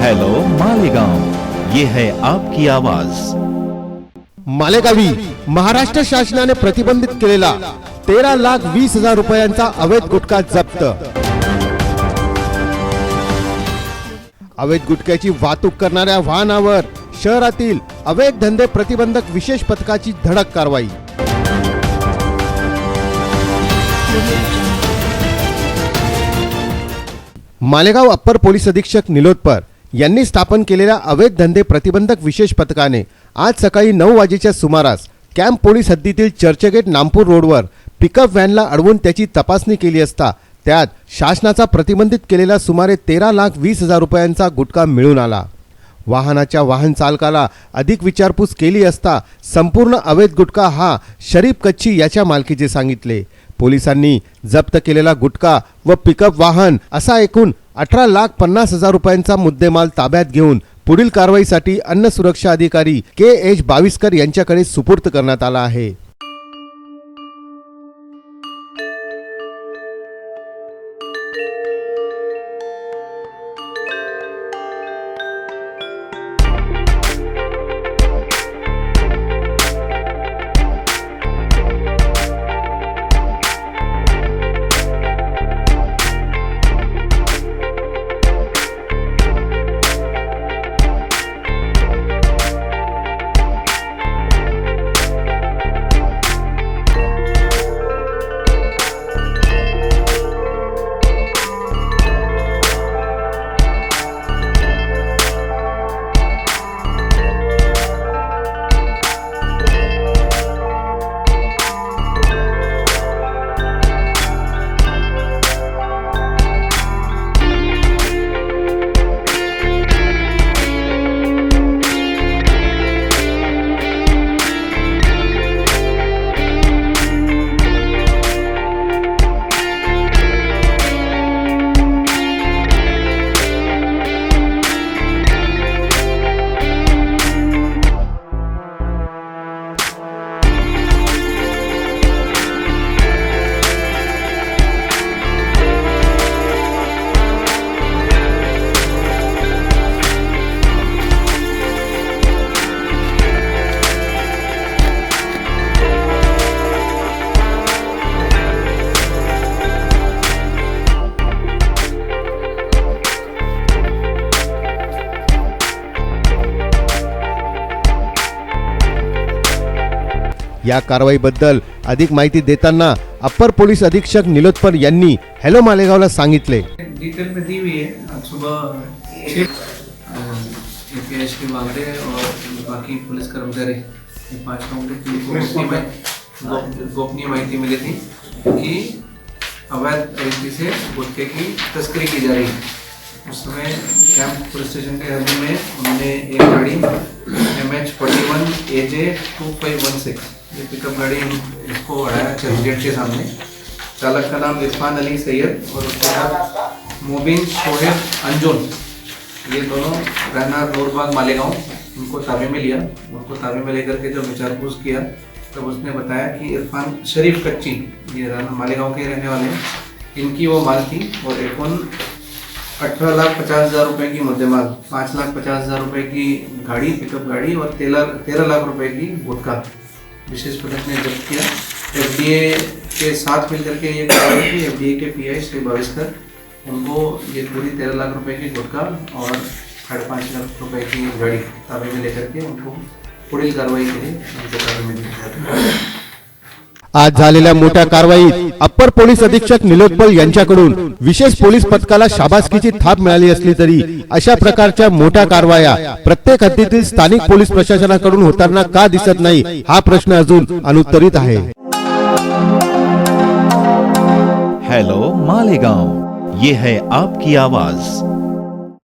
Hello Malegaon ये है आपकी आवाज मालेगावी महाराष्ट्र शासनाने प्रतिबंधित केलेला तेरा लाख वीस हजार रुपयांचा अवैध गुटखा जप्त. अवैध गुटख्याची वाहतूक करणाऱ्या वाहनावर शहरातील अवैध धंदे प्रतिबंधक विशेष पथकाची धडक कारवाई. मालेगाव अप्पर पोलीस अधीक्षक निलोत्पर यांनी स्थापन केलेल्या अवैध धंदे प्रतिबंधक विशेष पथकाने आज सकाळी नऊ वाजेच्या सुमारास कॅम्प पोलीस हद्दीतील चर्चगेट नामपूर रोडवर पिकअप व्हॅनला अडवून त्याची तपासणी केली असता त्यात शासनाचा प्रतिबंधित केलेला सुमारे तेरा लाख वीस हजार रुपयांचा गुटखा मिळून आला. वाहनाच्या वाहन चालकाला अधिक विचारपूस केली असता संपूर्ण अवैध गुटखा हा शरीफ कच्ची याच्या मालकीचे सांगितले. पोलिसांनी जप्त केलेला गुटखा व पिकअप वाहन असा एकूण अठरा लाख पन्नास हजार रुपयांचा मुद्देमाल ताब्यात घेऊन पुढील कारवाईसाठी अन्न सुरक्षा अधिकारी के एच बाविस्कर यांच्याकडे सुपूर्त करण्यात आला आहे. या कारवाईबद्दल अधिक माहिती देताना अप्पर पोलीस अधीक्षक निलोत्पर यांनी हॅलो मालेगावला सांगितले. डिटेल में दी हुई है. आज सुबह छः ए पी एच के वागड़े और बाकी पुलिस कर्मचारी ये पाँच लोगों की टीम को गोपनीय माहिती मिली थी कि अवैध तरीके से गुटखे की तस्करी की जा रही है। उस समय कैंप पुलिस स्टेशन के हद में उन्होंने एक गाड़ी M H forty one A J two five one six ये पिकअप गाड़ी इसको अड़ाया चर्च गेट के सामने। चालक का नाम इरफान अली सैयद और उसके साथ मुबिन शोहेब अंजुन। ये दोनों रहना नूरबाग मालेगांव, उनको ताबे में लिया। उनको ताबे में लेकर के जब विचारपूस किया, तब उसने बताया कि इरफान शरीफ कच्ची, ये रहना मालेगांव के रहने वाले हैं। इनकी वो माल थी और एकूण अठारह लाख पचास हज़ार रुपये की मुद्देमाल पाँच लाख पचास हज़ार रुपये की गाड़ी पिकअप गाड़ी और तेरह तेरह लाख रुपए की गुटखा। विशेष पथक ने जब्त किया। एफडीए के साथ मिलकर के ये कार्रवाई की एफडीए के पी आई श्री भाविस्कर उनको ये पूरी तेरह लाख रुपए की गुटखा और साढ़े पाँच लाख रुपए की गाड़ी ताबे में लेकर के उनको पुढील कार्रवाई के लिए उनको ताबे में है आज झालेल्या मोठ्या कारवाईत अप्पर पोलीस अधीक्षक निलोत्पल यांच्याकडून विशेष पोलीस पथकाला शाबासकीची थाप मिळाली असली तरी अशा प्रकारच्या मोठ्या कारवाया प्रत्येक हद्दीतील स्थानिक पोलीस प्रशासनाकडून होताना का दिसत नाही हा प्रश्न अजून अनुत्तरित आहे. हॅलो मालेगांव. ये है आपकी आवाज.